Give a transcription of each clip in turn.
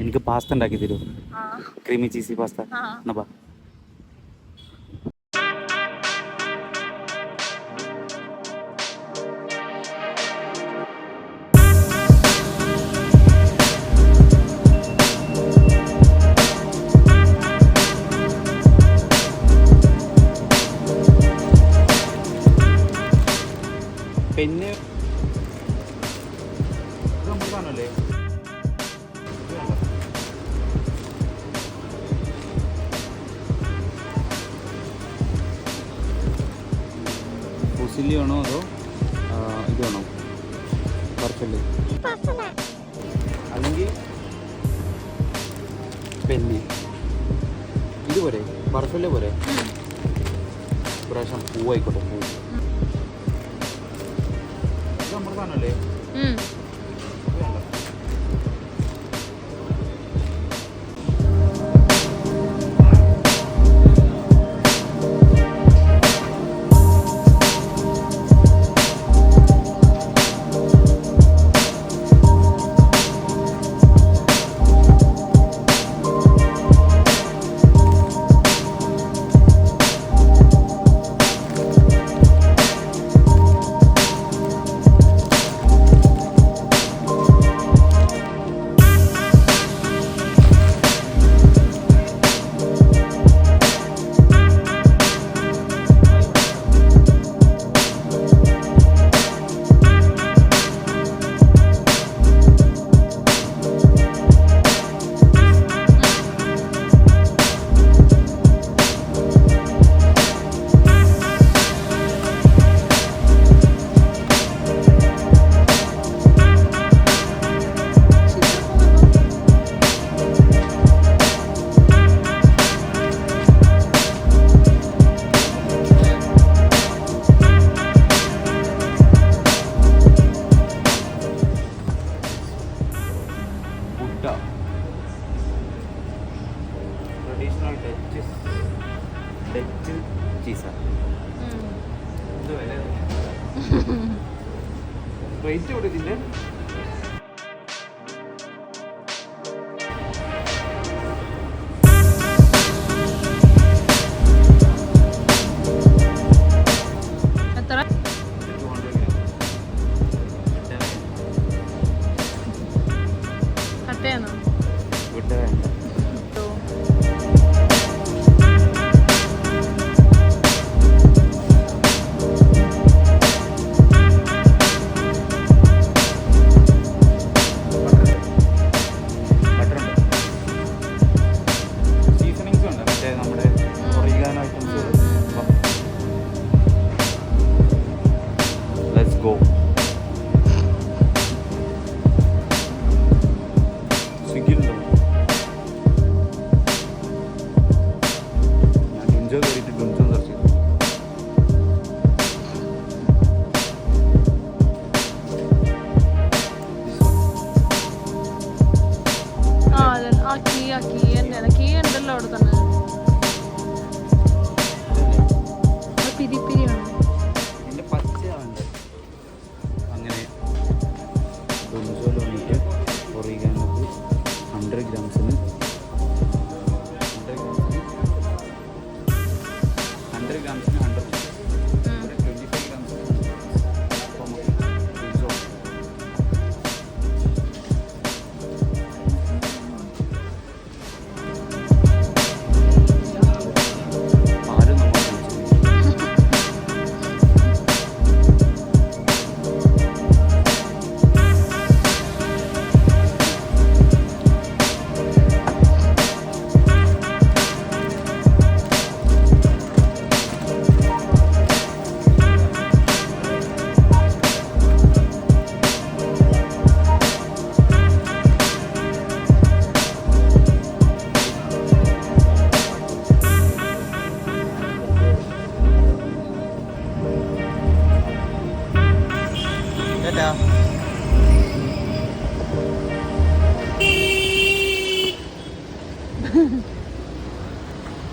എനിക്ക് പാസ്ത ഉണ്ടാക്കി തരുമോ ക്രീമി ചീസി പാസ്ത എന്നാ റോസില്ലി ആണോ അതോ ഇതാണോ? പർപ്പിളി അല്ലെങ്കിൽ പെല്ലി ഇത് പോരെ ബർഫില്ല പോരെ പ്രാവശ്യം പൂവായിക്കോട്ടെ പൂ. നമ്മുടെ സാധനമല്ലേ റേറ്റ് കൂടെ ഇതിന്റെ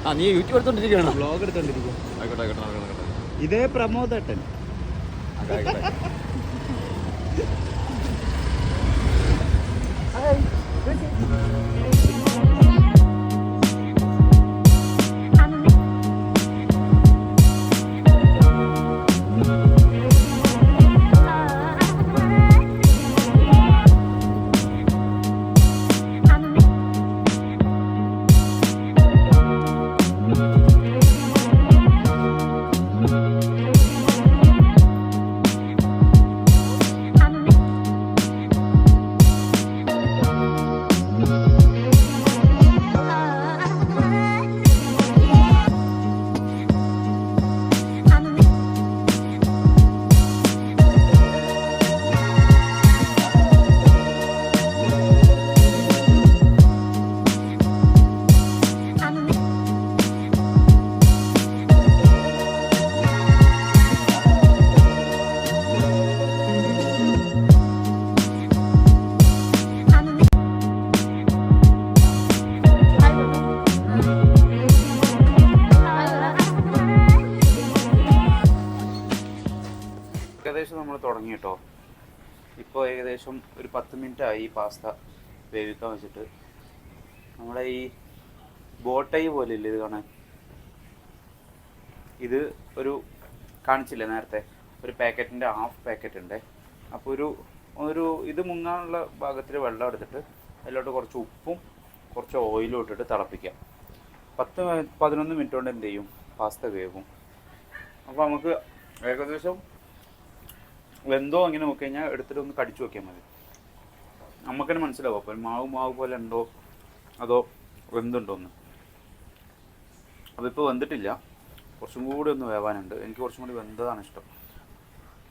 ആ നീ യൂട്യൂബ് എടുത്തോണ്ടിരിക്കുകയാണ് ബ്ലോഗ് എടുത്തോണ്ടിരിക്കും ആയിക്കോട്ടെ ആയിക്കോട്ടെ നടക്കട്ടെ ഇതേ പ്രമോദേട്ടൻ ആയിക്കോട്ടെ കേട്ടോ ഇപ്പോൾ ഏകദേശം ഒരു പത്ത് മിനിറ്റ് ആയി ഈ പാസ്ത വേവിക്കാൻ വെച്ചിട്ട്. നമ്മളെ ഈ ബോട്ടൈ പോലെ ഇല്ലേ ഇത് കാണാൻ? ഇത് ഒരു കാണിച്ചില്ലേ നേരത്തെ? ഒരു പാക്കറ്റിന്റെ ഹാഫ് പാക്കറ്റ് ഉണ്ട് അപ്പോൾ ഒരു ഒരു ഇത് മുങ്ങാനുള്ള ഭാഗത്തിൽ വെള്ളം എടുത്തിട്ട് അതിലോട്ട് കുറച്ച് ഉപ്പും കുറച്ച് ഓയിലും ഇട്ടിട്ട് തിളപ്പിക്കാം. പത്ത് പതിനൊന്ന് മിനിറ്റ് കൊണ്ട് എന്ത് ചെയ്യും? പാസ്ത വേവും. അപ്പോൾ നമുക്ക് ഏകദേശം വെന്തോ അങ്ങനെ നോക്കി കഴിഞ്ഞാൽ എടുത്തിട്ട് ഒന്ന് കടിച്ചു നോക്കിയാൽ മതി. നമുക്ക് തന്നെ മനസ്സിലാവും. അപ്പം മാവ് മാവ് പോലെ ഉണ്ടോ? അതോ വെന്തുണ്ടോ എന്ന്. അപ്പോൾ ഇപ്പോൾ വെന്തിട്ടില്ല. കുറച്ചും കൂടി ഒന്ന് വേവാനുണ്ട്. എനിക്ക് കുറച്ചും കൂടി വെന്തതാണ് ഇഷ്ടം.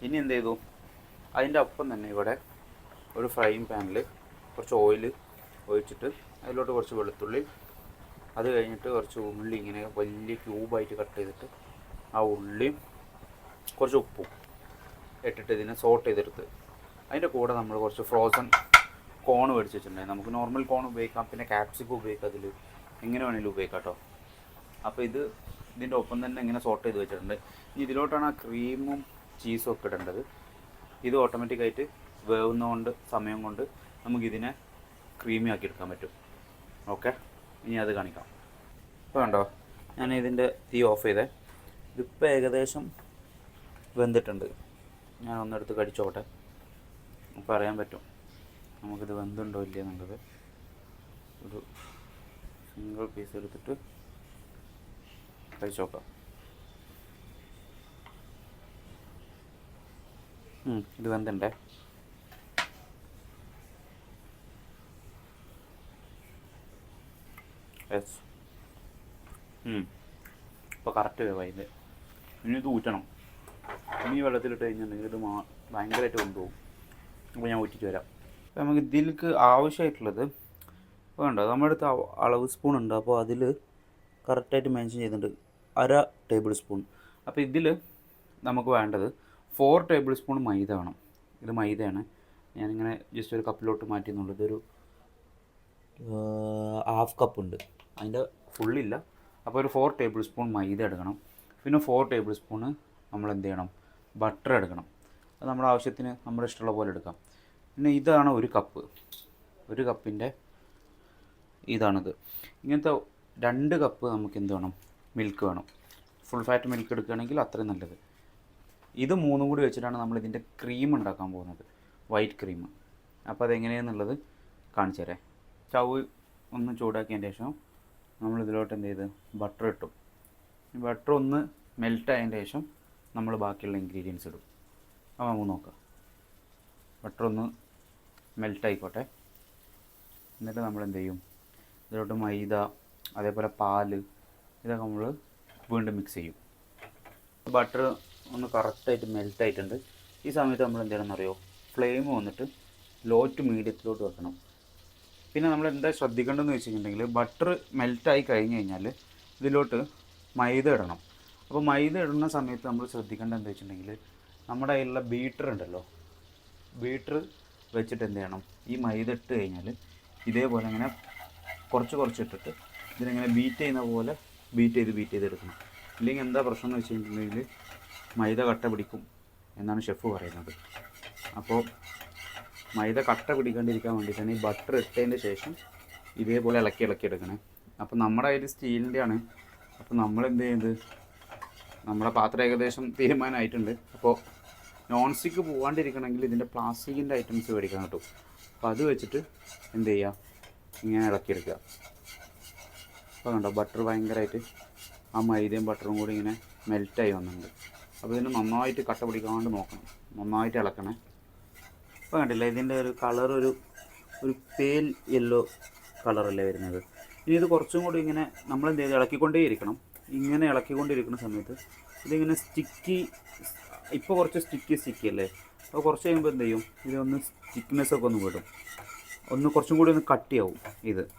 ഇനി എന്ത് ചെയ്തു? അതിന്റെ ഒപ്പം തന്നെ ഇവിടെ ഒരു ഫ്രൈയിങ് പാനിൽ കുറച്ച് ഓയിൽ ഒഴിച്ചിട്ട് അതിലോട്ട് കുറച്ച് വെളുത്തുള്ളി അത് കഴിഞ്ഞിട്ട് കുറച്ച് ഉള്ളി ഇങ്ങനെ വലിയ ക്യൂബായിട്ട് കട്ട് ചെയ്തിട്ട് ആ ഉള്ളിയും കുറച്ച് ഉപ്പും. ഇട്ടിട്ട് ഇതിനെ സോർട്ട് ചെയ്തെടുത്ത്. അതിന്റെ കൂടെ നമ്മൾ കുറച്ച് ഫ്രോസൺ കോൺ മേടിച്ച് വെച്ചിട്ടുണ്ടായി നമുക്ക് നോർമൽ കോൺ ഉപയോഗിക്കാം. പിന്നെ ക്യാപ്സിക്കം ഉപയോഗിക്കാം അതിൽ എങ്ങനെ വേണമെങ്കിലും ഉപയോഗിക്കാം കേട്ടോ അപ്പോൾ ഇത് ഇതിന്റെ ഒപ്പം തന്നെ ഇങ്ങനെ സോർട്ട് ചെയ്ത് വെച്ചിട്ടുണ്ട്. ഇനി ഇതിലോട്ടാണ് ആ ക്രീമും ചീസും ഒക്കെ ഇടേണ്ടത്. ഇത് ഓട്ടോമാറ്റിക്കായിട്ട് വേവുന്നതുകൊണ്ട് സമയം കൊണ്ട് നമുക്കിതിനെ ക്രീമി ആക്കി എടുക്കാൻ പറ്റും. ഓക്കെ ഇനി അത് കാണിക്കാം. ഇപ്പോൾ കണ്ടോ? ഞാൻ ഇതിന്റെ തീ ഓഫ് ചെയ്തേ. ഇതിപ്പോൾ ഏകദേശം വെന്തിട്ടുണ്ട്. ഞാൻ ഒന്നെടുത്ത് കടിച്ചോട്ടെ. അപ്പോൾ അറിയാൻ പറ്റും. നമുക്കിത് വെന്തുണ്ടോ ഇല്ല എന്നുള്ളത്. ഒരു സിംഗിൾ പീസ് എടുത്തിട്ട് കഴിച്ചു നോക്കാം ഇത് വെന്തുണ്ടേ? യെസ് ഇപ്പോൾ കറക്റ്റ് വേവായി ഇത്. ഇനി ഇത് ഊറ്റണം. ഇനി വെള്ളത്തിലിട്ട് കഴിഞ്ഞിട്ടുണ്ടെങ്കിൽ ഇത് ഭയങ്കരമായിട്ട് കൊണ്ടുപോകും. അപ്പോൾ ഞാൻ ഊറ്റിച്ച് വരാം. അപ്പോൾ നമുക്ക് ഇതിലേക്ക് ആവശ്യമായിട്ടുള്ളത് വേണ്ട. നമ്മുടെ അടുത്ത് അളവ് സ്പൂൺ ഉണ്ട്. അപ്പോൾ അതിൽ കറക്റ്റായിട്ട് മെൻഷൻ ചെയ്തിട്ടുണ്ട്. അര ടേബിൾ സ്പൂൺ അപ്പോൾ ഇതിൽ നമുക്ക് വേണ്ടത് ഫോർ ടേബിൾ സ്പൂൺ മൈദ വേണം. ഇത് മൈദയാണ്. ഞാനിങ്ങനെ ജസ്റ്റ് ഒരു കപ്പിലോട്ട് മാറ്റി എന്നുള്ളത് ഒരു ഹാഫ് കപ്പുണ്ട് അതിന്റെ ഫുള്ളില്ല അപ്പോൾ ഒരു ഫോർ ടേബിൾ സ്പൂൺ മൈദ എടുക്കണം. പിന്നെ ഫോർ ടേബിൾ സ്പൂണ് നമ്മൾ എന്ത് ചെയ്യണം? ബട്ടർ എടുക്കണം. അത് നമ്മുടെ ആവശ്യത്തിന് നമ്മുടെ ഇഷ്ടമുള്ള പോലെ എടുക്കാം. പിന്നെ ഇതാണ് ഒരു കപ്പ് ഒരു കപ്പിന്റെ ഇതാണിത്. ഇങ്ങനത്തെ രണ്ട് കപ്പ് നമുക്ക് എന്ത് വേണം? മിൽക്ക് വേണം. ഫുൾ ഫാറ്റ് മിൽക്ക് എടുക്കുകയാണെങ്കിൽ അത്രയും നല്ലത്. ഇത് മൂന്നും കൂടി വെച്ചിട്ടാണ് നമ്മൾ ഇതിന്റെ ക്രീം ഉണ്ടാക്കാൻ പോകുന്നത്. വൈറ്റ് ക്രീം അപ്പോൾ അതെങ്ങനെയാണെന്നുള്ളത് കാണിച്ചു തരാം. ചവ് ഒന്ന് ചൂടാക്കിയതിന് ശേഷം നമ്മൾ ഇതിലോട്ട് എന്ത് ചെയ്ത്? ബട്ടർ ഇട്ടു. ബട്ടർ ഒന്ന് മെൽറ്റ് ആയതിന്റെ ശേഷം നമ്മൾ ബാക്കിയുള്ള ഇൻഗ്രീഡിയൻസ് ഇടും. അപ്പോൾ നമുക്ക് നോക്കാം. ബട്ടർ ഒന്ന് മെൽറ്റ് ആയിക്കോട്ടെ. എന്നിട്ട് നമ്മൾ എന്ത് ചെയ്യും? ഇതിലോട്ട് മൈദ അതേപോലെ പാൽ ഇതൊക്കെ നമ്മൾ വീണ്ടും മിക്സ് ചെയ്യും. ബട്ടർ ഒന്ന് കറക്റ്റായിട്ട് മെൽറ്റ് ആയിട്ടുണ്ട്. ഈ സമയത്ത് നമ്മൾ എന്ത് അറിയോ ഫ്ലെയിം വന്നിട്ട് ലോ ടു മീഡിയത്തിലോട്ട് വെക്കണം. പിന്നെ നമ്മൾ എന്താ ശ്രദ്ധിക്കേണ്ടതെന്ന് വെച്ചിട്ടുണ്ടെങ്കിൽ ബട്ടർ മെൽറ്റായി കഴിഞ്ഞ് കഴിഞ്ഞാൽ ഇതിലോട്ട് മൈദ ഇടണം. അപ്പോൾ മൈദ ഇടുന്ന സമയത്ത് നമ്മൾ ശ്രദ്ധിക്കേണ്ടത് എന്താ വെച്ചിട്ടുണ്ടെങ്കിൽ നമ്മുടെ കയ്യിലുള്ള ബീറ്റർ ഉണ്ടല്ലോ ബീറ്റർ വെച്ചിട്ട് എന്ത് ചെയ്യണം? ഈ മൈദ ഇട്ട് കഴിഞ്ഞാൽ ഇതേപോലെ ഇങ്ങനെ കുറച്ച് കുറച്ച് ഇട്ടിട്ട് ഇതിനിങ്ങനെ ബീറ്റ് ചെയ്യുന്ന പോലെ ബീറ്റ് ചെയ്ത് ബീറ്റ് ചെയ്ത് എടുക്കണം. ഇല്ലെങ്കിൽ എന്താ പ്രശ്നം എന്ന് വെച്ച് കഴിഞ്ഞിട്ടുണ്ടെങ്കിൽ മൈദ കട്ട പിടിക്കും എന്നാണ് ഷെഫ് പറയുന്നത്. അപ്പോൾ മൈദ കട്ട പിടിക്കാണ്ടിരിക്കാൻ വേണ്ടിയിട്ടാണ് ഈ ബട്ടർ ഇട്ടതിന് ശേഷം ഇതേപോലെ ഇളക്കി ഇളക്കി എടുക്കണേ. അപ്പോൾ നമ്മുടെ കയ്യിൽ സ്റ്റീലിന്റെ ആണ് അപ്പോൾ നമ്മൾ എന്ത് ചെയ്യുന്നത്? നമ്മുടെ പാത്രം ഏകദേശം തീരുമാനമായിട്ടുണ്ട്. അപ്പോൾ നോൺ സ്റ്റിക്ക് പോകാണ്ടിരിക്കണമെങ്കിൽ ഇതിന്റെ പ്ലാസ്റ്റിക്കിന്റെ ഐറ്റംസ് മേടിക്കാൻ കിട്ടും. അപ്പോൾ അത് വെച്ചിട്ട് എന്ത് ചെയ്യുക ഇങ്ങനെ ഇളക്കിയെടുക്കുക. അപ്പോൾ കണ്ടോ ബട്ടർ ഭയങ്കരമായിട്ട് ആ മൈദയും ബട്ടറും കൂടി ഇങ്ങനെ മെൽറ്റായി വന്നിട്ടുണ്ട്. അപ്പോൾ ഇതിന് നന്നായിട്ട് കട്ട പിടിക്കാണ്ട് നോക്കണം. നന്നായിട്ട് ഇളക്കണേ. ഇപ്പോൾ കണ്ടില്ല ഇതിന്റെ ഒരു കളർ ഒരു ഒരു പേൽ യെല്ലോ കളറല്ലേ വരുന്നത്? ഇനി ഇത് കുറച്ചും കൂടി ഇങ്ങനെ നമ്മൾ എന്ത് ചെയ്ത്? ഇളക്കിക്കൊണ്ടേയിരിക്കണം. ഇങ്ങനെ ഇളക്കിക്കൊണ്ടിരിക്കുന്ന സമയത്ത് ഇതിങ്ങനെ സ്റ്റിക്കി ഇപ്പോൾ കുറച്ച് സ്റ്റിക്കി സ്റ്റിക്കി അല്ലേ? അപ്പോൾ കുറച്ച് കഴിയുമ്പോൾ എന്ത് ചെയ്യും? ഇതൊന്ന് സ്റ്റിക്നെസ് ഒക്കെ ഒന്ന് വിടും. ഒന്ന് കുറച്ചും കൂടി ഒന്ന് കട്ടിയാവും ഇത്.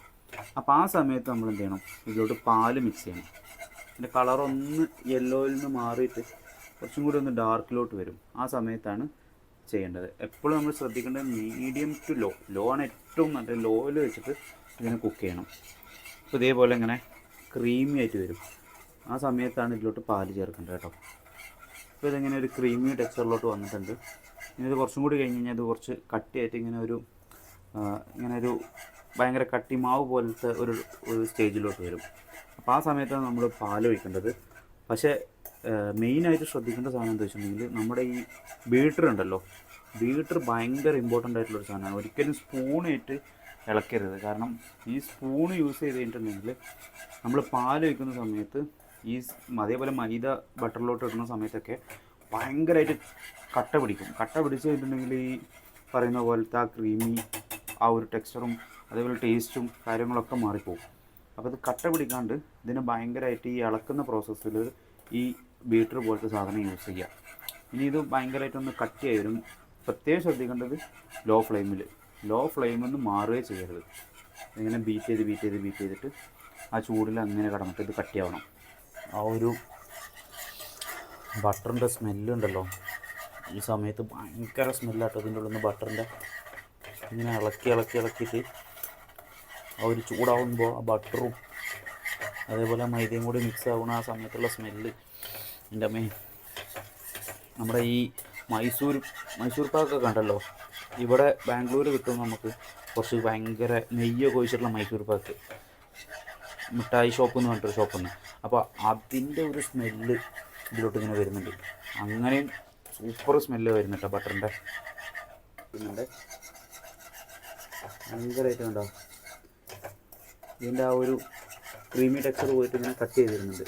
അപ്പോൾ ആ സമയത്ത് നമ്മൾ എന്ത് ചെയ്യണം? ഇതിലോട്ട് പാൽ മിക്സ് ചെയ്യണം. ഇതിന്റെ കളറൊന്ന് യെല്ലോയിൽ നിന്ന് മാറിയിട്ട് കുറച്ചും കൂടി ഒന്ന് ഡാർക്കിലോട്ട് വരും. ആ സമയത്താണ് ചെയ്യേണ്ടത്. എപ്പോഴും നമ്മൾ ശ്രദ്ധിക്കേണ്ടത് മീഡിയം ടു ലോ ലോ ആണ് ഏറ്റവും നല്ല. ലോയിൽ വെച്ചിട്ട് ഇതിനെ കുക്ക് ചെയ്യണം. അപ്പോൾ ഇതേപോലെ ഇങ്ങനെ ക്രീമി ആയിട്ട് വരും. ആ സമയത്താണ് ഇതിലോട്ട് പാൽ ചേർക്കേണ്ടത് കേട്ടോ. അപ്പോൾ ഇതിങ്ങനെ ഒരു ക്രീമി ടെക്സ്ചറിലോട്ട് വന്നിട്ടുണ്ട്. ഇനി ഇത് കുറച്ചും കൂടി കഴിഞ്ഞ് കഴിഞ്ഞാൽ ഇത് കുറച്ച് കട്ടിയായിട്ട് ഇങ്ങനെ ഒരു ഇങ്ങനെ ഒരു ഭയങ്കര കട്ടി മാവ് പോലത്തെ ഒരു ഒരു സ്റ്റേജിലോട്ട് വരും. അപ്പോൾ ആ സമയത്താണ് നമ്മൾ പാൽ ഒഴിക്കേണ്ടത്. പക്ഷേ മെയിനായിട്ട് ശ്രദ്ധിക്കേണ്ട സാധനം എന്താ വെച്ചിട്ടുണ്ടെങ്കിൽ നമ്മുടെ ഈ ബീറ്റർ ഉണ്ടല്ലോ. ബീറ്റർ ഭയങ്കര ഇമ്പോർട്ടന്റ് ആയിട്ടുള്ളൊരു സാധനമാണ്. ഒരിക്കലും സ്പൂണായിട്ട് ഇളക്കരുത്. കാരണം ഈ സ്പൂൺ യൂസ് ചെയ്ത് കഴിഞ്ഞിട്ടുണ്ടെങ്കിൽ നമ്മൾ പാൽ ഒഴിക്കുന്ന സമയത്ത് ഈ അതേപോലെ മൈദ ബട്ടറിലോട്ട് ഇടുന്ന സമയത്തൊക്കെ ഭയങ്കരമായിട്ട് കട്ട പിടിക്കും. കട്ട പിടിച്ച് കഴിഞ്ഞിട്ടുണ്ടെങ്കിൽ ഈ പറയുന്ന പോലത്തെ ആ ക്രീമി ആ ഒരു ടെക്സ്ചറും അതേപോലെ ടേസ്റ്റും കാര്യങ്ങളൊക്കെ മാറിപ്പോകും അപ്പോൾ ഇത് കട്ട പിടിക്കാണ്ട് ഇതിന് ഭയങ്കരമായിട്ട് ഈ ഇളക്കുന്ന പ്രോസസ്സിൽ ഈ ബീറ്റർ പോലത്തെ സാധനം യൂസ് ചെയ്യുക ഇനി ഇത് ഭയങ്കരമായിട്ടൊന്ന് കട്ട് ചെയ്യാനും പ്രത്യേകം ശ്രദ്ധിക്കേണ്ടത് ലോ ഫ്ലെയിമിൽ ലോ. ഫ്ലെയിമിൽ നിന്ന് മാറുകയേ ചെയ്യരുത്. ഇങ്ങനെ ബീറ്റ് ചെയ്ത് ബീറ്റ് ചെയ്ത് ബീറ്റ് ചെയ്തിട്ട് ആ ചൂടിൽ അങ്ങനെ കടന്നിട്ട് ഇത് കട്ടിയാവണം ആ ഒരു ബട്ടറിന്റെ സ്മെല്ലുണ്ടല്ലോ. ഈ സമയത്ത് ഭയങ്കര സ്മെല്ലാട്ടോ ഇതിന്റെ ഉള്ളിൽ നിന്ന് ബട്ടറിന്റെ. ഇങ്ങനെ ഇളക്കി ഇളക്കി ഇളക്കിയിട്ട് ആ ഒരു ചൂടാവുമ്പോൾ ആ ബട്ടറും അതേപോലെ മൈദയും കൂടി മിക്സ് ആവുന്ന ആ സമയത്തുള്ള സ്മെല്ല്. എന്റെ അമ്മേ നമ്മുടെ ഈ മൈസൂർ മൈസൂർ പാക്കൊക്കെ കണ്ടല്ലോ? ഇവിടെ ബാംഗ്ലൂർ കിട്ടും നമുക്ക് കുറച്ച് ഭയങ്കര നെയ്യൊക്കെ ഒഴിച്ചിട്ടുള്ള മൈസൂർ പാക്ക്. മിഠായി ഷോപ്പ് എന്ന് പറഞ്ഞിട്ടൊരു ഷോപ്പിൽ നിന്ന് അപ്പോൾ അതിന്റെ ഒരു സ്മെല്ല് ഇതിലോട്ട് ഇങ്ങനെ വരുന്നുണ്ട്. അങ്ങനെയും സൂപ്പർ സ്മെല്ല് വരുന്നുണ്ട് ബട്ടറിന്റെ പിന്നെ ഭയങ്കരമായിട്ട് കണ്ടോ? ഇതിന്റെ ആ ഒരു ക്രീമി ടെക്സ്ചർ പോയിട്ട് ഇങ്ങനെ കട്ട് ചെയ്തിരുന്നുണ്ട്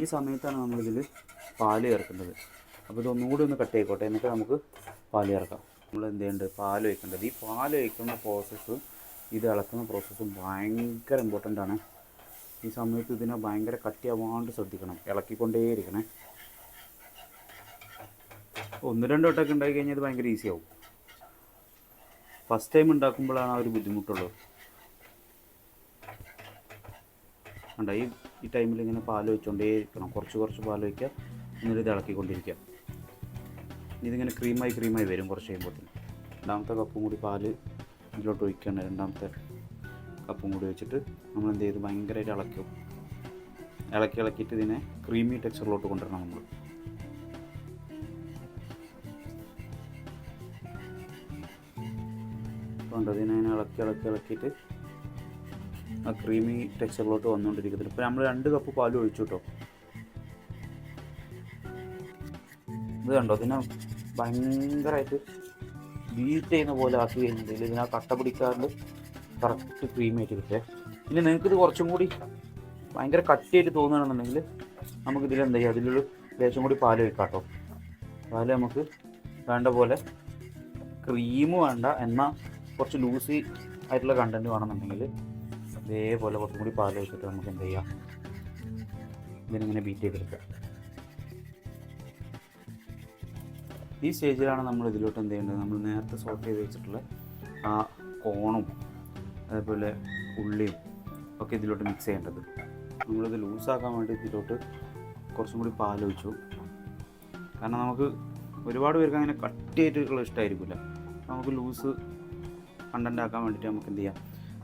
ഈ സമയത്താണ് നമ്മളിതിൽ പാൽ ചേർക്കേണ്ടത് അപ്പോൾ ഇത് ഒന്നുകൂടി ഒന്ന് കട്ട് ആയിക്കോട്ടെ എന്നിട്ട് നമുക്ക് പാൽ ചേർക്കാം. നമ്മൾ എന്ത് ചെയ്യേണ്ടത് പാൽ ഒഴിക്കേണ്ടത്. ഈ പാൽ ഒഴിക്കുന്ന പ്രോസസ്സും ഇത് ഇളക്കുന്ന പ്രോസസ്സും ഭയങ്കര ഇമ്പോർട്ടന്റ് ആണ്. ഈ സമയത്ത് ഇതിനെ ഭയങ്കര കട്ടിയാവാണ്ട് ശ്രദ്ധിക്കണം. ഇളക്കിക്കൊണ്ടേയിരിക്കണേ. ഒന്ന് രണ്ട് വട്ടമൊക്കെ ഉണ്ടാക്കി കഴിഞ്ഞാൽ ഇത് ഭയങ്കര ഈസി ആവും. ഫസ്റ്റ് ടൈം ഉണ്ടാക്കുമ്പോഴാണ് ആ ഒരു ബുദ്ധിമുട്ടുള്ളത്. ഉണ്ട് ഈ ഈ ടൈമിൽ ഇങ്ങനെ പാൽ വെച്ചുകൊണ്ടേ ഇരിക്കണം കുറച്ച് കുറച്ച് പാൽ വയ്ക്കുക എന്നിട്ട് ഇത് ഇളക്കിക്കൊണ്ടിരിക്കുക. ഇതിങ്ങനെ ക്രീമായി ക്രീമായി വരും കുറച്ച് കഴിയുമ്പോഴത്തേന് രണ്ടാമത്തെ കപ്പും കൂടി പാൽ ഇതിലോട്ട് ഒഴിക്കുകയാണ്. രണ്ടാമത്തെ കപ്പും കൂടി വെച്ചിട്ട് നമ്മൾ എന്ത് ചെയ്ത് ഭയങ്കരമായിട്ട് ഇളക്കും. ഇളക്കി ഇളക്കിയിട്ട് ഇതിനെ ക്രീമി ടെക്സ്ചറിലോട്ട് കൊണ്ടുവരണം നമ്മൾ കൊണ്ടതിനെ ഇളക്കി ഇളക്കി ഇളക്കിയിട്ട് ആ ക്രീമി ടെക്സ്ചറിലോട്ട് വന്നുകൊണ്ടിരിക്കുന്നത് ഇപ്പോൾ നമ്മൾ രണ്ട് കപ്പ് പാൽ ഒഴിച്ചു കേട്ടോ. ഇത് കണ്ടോ? ഇതിനെ ഭയങ്കരമായിട്ട് ബീറ്റ് ചെയ്യുന്ന പോലെ ആക്കി കഴിഞ്ഞിട്ടുണ്ടെങ്കിൽ ഇതിനെ കട്ട പിടിക്കാണ്ട് കറക്റ്റ് ക്രീമായിട്ട് ആയിട്ട് കിട്ടേ ഇനി നിങ്ങൾക്കിത് കുറച്ചും കൂടി ഭയങ്കര കട്ടിയായിട്ട് തോന്നുകയാണെന്നുണ്ടെങ്കിൽ നമുക്ക് ഇതിൽ എന്താ ചെയ്യുക അതിലൊരു ലേശം കൂടി പാൽ വെക്കാം കേട്ടോ. പാൽ നമുക്ക് വേണ്ട പോലെ ക്രീം വേണ്ട എന്നാൽ കുറച്ച് ലൂസി ആയിട്ടുള്ള കണ്ടന്റ് വേണമെന്നുണ്ടെങ്കിൽ ഇതേപോലെ കുറച്ചും കൂടി പാൽ വെച്ചിട്ട് നമുക്ക് എന്ത് ചെയ്യാം? ഇതിനിങ്ങനെ ബീറ്റ് ചെയ്തെടുക്കുക ഈ സ്റ്റേജിലാണ് നമ്മൾ ഇതിലോട്ട് എന്ത് ചെയ്യേണ്ടത്? നമ്മൾ നേരത്തെ സോർട്ട് ചെയ്ത് വെച്ചിട്ടുള്ള ആ കോണും അതേപോലെ ഉള്ളിയും ഒക്കെ ഇതിലോട്ട് മിക്സ് ചെയ്യേണ്ടത്. നമ്മളിത് ലൂസാക്കാൻ വേണ്ടി ഇതിലോട്ട് കുറച്ചും കൂടി പാൽ ഒഴിച്ചു കാരണം നമുക്ക് ഒരുപാട് പേർക്ക് അങ്ങനെ കട്ടിയായിട്ടുള്ള ഇഷ്ടമായിരിക്കില്ല നമുക്ക് ലൂസ് കണ്ടന്റ് ആക്കാൻ വേണ്ടിയിട്ട് നമുക്ക് എന്ത് ചെയ്യാം?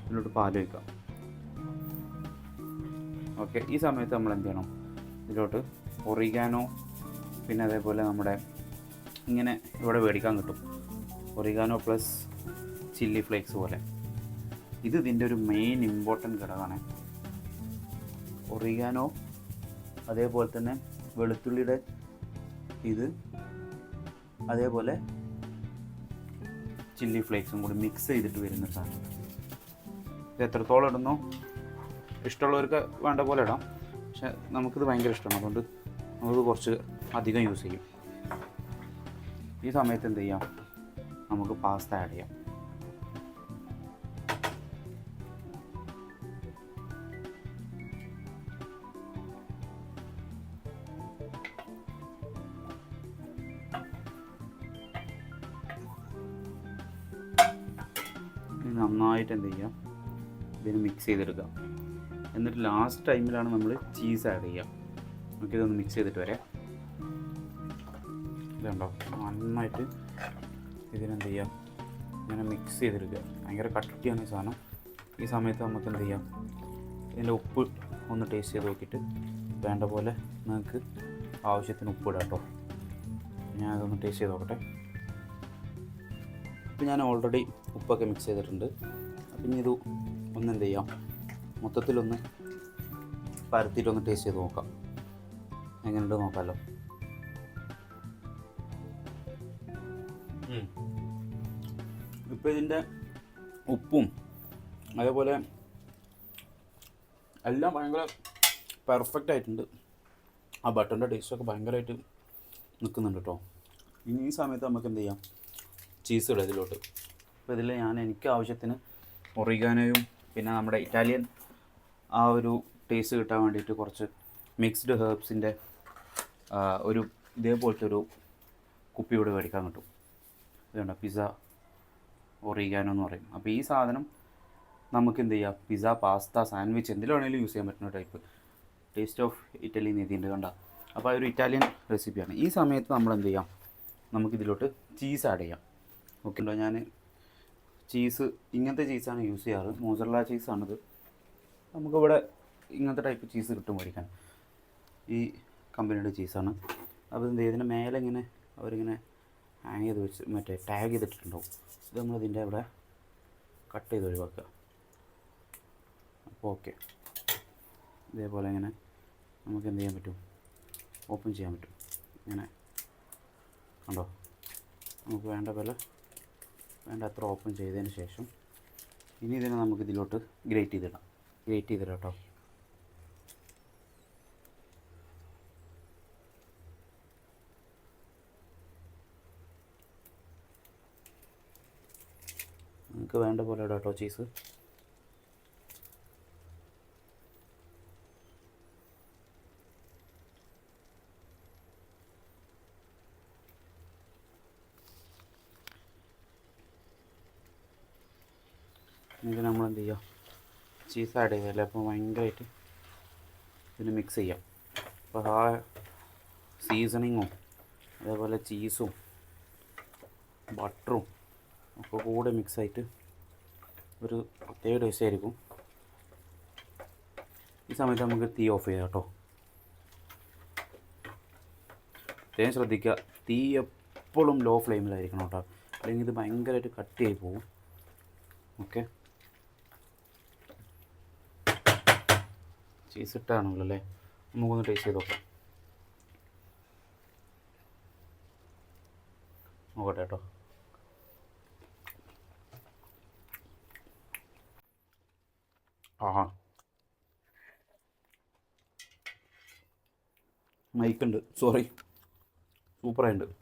ഇതിലോട്ട് പാൽ വയ്ക്കാം ഓക്കെ ഈ സമയത്ത് നമ്മൾ എന്ത് ചെയ്യണം? ഇതിലോട്ട് ഒറിഗാനോ പിന്നെ അതേപോലെ നമ്മുടെ ഇങ്ങനെ ഇവിടെ മേടിക്കാൻ കിട്ടും. ഒറിഗാനോ പ്ലസ് ചില്ലി ഫ്ലേക്സ് പോലെ. ഇത് ഇതിന്റെ ഒരു മെയിൻ ഇമ്പോർട്ടന്റ് ഘടകമാണ്. ഒറിഗാനോ അതേപോലെ തന്നെ വെളുത്തുള്ളിയുടെ ഇത് അതേപോലെ ചില്ലി ഫ്ലേക്സും കൂടി മിക്സ് ചെയ്തിട്ട് വരുന്ന സാധനം. ഇത് എത്രത്തോളം ഇടുന്നോ? ഇഷ്ടമുള്ളവർക്ക് വേണ്ട പോലെ ഇടാം. പക്ഷെ നമുക്കിത് ഭയങ്കര ഇഷ്ടമാണ്. അതുകൊണ്ട് നമുക്ക് കുറച്ച് അധികം യൂസ് ചെയ്യും. ഈ സമയത്ത് എന്ത് ചെയ്യാം? നമുക്ക് പാസ്ത ആഡ് ചെയ്യാം. നന്നായിട്ട് എന്ത് ചെയ്യാം ഇതിന് മിക്സ് ചെയ്തെടുക്കാം എന്നിട്ട് ലാസ്റ്റ് ടൈമിലാണ് നമ്മൾ ചീസ് ആഡ് ചെയ്യുക. നമുക്ക് ഇതൊന്ന് മിക്സ് ചെയ്തിട്ട് വരാം. ഇതുണ്ടോ? നന്നായിട്ട് ഇതിനെന്ത് ചെയ്യാം ഇങ്ങനെ മിക്സ് ചെയ്തെടുക്കുക. ഭയങ്കര കട്ടിയാണ് ഈ സാധനം. ഈ സമയത്ത് നമുക്ക് എന്ത് ചെയ്യാം? ഇതിന്റെ ഉപ്പ് ഒന്ന് ടേസ്റ്റ് ചെയ്ത് നോക്കിയിട്ട് വേണ്ട പോലെ നിങ്ങൾക്ക് ആവശ്യത്തിന് ഉപ്പ് ഇടാം കേട്ടോ. ഞാൻ അതൊന്ന് ടേസ്റ്റ് ചെയ്ത് നോക്കട്ടെ. ഇപ്പം ഞാൻ ഓൾറെഡി ഉപ്പൊക്കെ മിക്സ് ചെയ്തിട്ടുണ്ട്. അപ്പം ഇനി ഇത് ഒന്ന് എന്ത് ചെയ്യാം? മൊത്തത്തിലൊന്ന് പരത്തിയിട്ടൊന്ന് ടേസ്റ്റ് ചെയ്ത് നോക്കാം. എങ്ങനെയുണ്ട് നോക്കാമല്ലോ ഇപ്പോൾ ഇതിന്റെ ഉപ്പും അതേപോലെ എല്ലാം ഭയങ്കര പെർഫെക്റ്റ് ആയിട്ടുണ്ട്. ആ ബട്ടറിന്റെ ടേസ്റ്റൊക്കെ ഭയങ്കരമായിട്ട് നിൽക്കുന്നുണ്ട് കേട്ടോ ഇനി ഈ സമയത്ത് നമുക്ക് എന്ത് ചെയ്യാം? ചീസ് ഇടുക ഇതിലോട്ട് അപ്പോൾ ഇതിൽ ഞാൻ എനിക്ക് ആവശ്യത്തിന് ഒറിഗാനോയും പിന്നെ നമ്മുടെ ഇറ്റാലിയൻ ആ ഒരു ടേസ്റ്റ് കിട്ടാൻ വേണ്ടിയിട്ട് കുറച്ച് മിക്സ്ഡ് ഹേർബ്സിന്റെ ഒരു ഇതേപോലത്തെ ഒരു കുപ്പി ഇവിടെ മേടിക്കാൻ കിട്ടും. ഇതുണ്ട് പിസ്സ ഒറിഗാനോ എന്ന് പറയും. അപ്പോൾ ഈ സാധനം നമുക്ക് എന്ത് ചെയ്യാം? പിസ്സ പാസ്ത സാൻഡ്വിച്ച് എന്തിലും വേണമെങ്കിലും യൂസ് ചെയ്യാൻ പറ്റുന്ന ടൈപ്പ് ടേസ്റ്റ് ഓഫ് ഇറ്റലി നീതിന്റെ കണ്ട? അപ്പോൾ ആ ഒരു ഇറ്റാലിയൻ റെസിപ്പിയാണ് ഈ സമയത്ത് നമ്മൾ എന്ത് ചെയ്യാം? നമുക്കിതിലോട്ട് ചീസ് ആഡ് ചെയ്യാം. ഓക്കെ ഉണ്ടോ ഞാൻ ചീസ് ഇങ്ങനത്തെ ചീസാണ് യൂസ് ചെയ്യാറ്. മോസറല്ല ചീസാണിത് നമുക്കിവിടെ ഇങ്ങനത്തെ ടൈപ്പ് ചീസ് കിട്ടും മേടിക്കാൻ. ഈ കമ്പനിയുടെ ചീസാണ് അപ്പോൾ എന്ത് ഇതിന്റെ മേലെ ഇങ്ങനെ അവരിങ്ങനെ ഹാങ് ചെയ്ത് വെച്ച് മറ്റേ ടാഗ് ചെയ്തിട്ടുണ്ടാവും ഇത് നമ്മളിതിന്റെ അവിടെ കട്ട് ചെയ്ത് ഒഴിവാക്കുക. അപ്പോൾ ഓക്കെ ഇതേപോലെ ഇങ്ങനെ നമുക്ക് എന്ത് ചെയ്യാൻ പറ്റും? ഓപ്പൺ ചെയ്യാൻ പറ്റും. ഇങ്ങനെ കണ്ടോ? നമുക്ക് വേണ്ട പോലെ വേണ്ട അത്ര ഓപ്പൺ ചെയ്തതിന് ശേഷം ഇനി ഇതിനെ നമുക്ക് ഇതിലോട്ട് ഗ്രേറ്റ് ചെയ്തിടാം. ഗ്രേറ്റ് ചെയ്തിടാം കേട്ടോ നിങ്ങൾക്ക് വേണ്ട പോലെ ഇടാം കേട്ടോ ചീസ് ഇത് നമ്മൾ എന്ത് ചെയ്യുക ചീസ് ആഡ് ചെയ്തല്ലേ? അപ്പോൾ ഭയങ്കരമായിട്ട് ഇതിന് മിക്സ് ചെയ്യാം. അപ്പോൾ ആ സീസണിങ്ങും അതേപോലെ ചീസും ബട്ടറും ഒക്കെ കൂടെ മിക്സ് ആയിട്ട് ഒരു പ്രത്യേക ടേസ്റ്റ് ആയിരിക്കും. ഈ സമയത്ത് നമുക്ക് തീ ഓഫ് ചെയ്യാം കേട്ടോ. പ്രത്യേകം ശ്രദ്ധിക്കുക തീ എപ്പോഴും ലോ ഫ്ലെയിമിലായിരിക്കണം കേട്ടോ. അല്ലെങ്കിൽ ഇത് ഭയങ്കരമായിട്ട് കട്ടിയായി പോകും. ഓക്കെ ചീസ് ഇട്ടാണല്ലോ അല്ലേ നമുക്കൊന്ന് ടേസ്റ്റ് ചെയ്ത് നോക്കാം. നോക്കട്ടെ കേട്ടോ ആഹാ. മൈക്കുണ്ട് സോറി സൂപ്പറായിട്ടുണ്ട്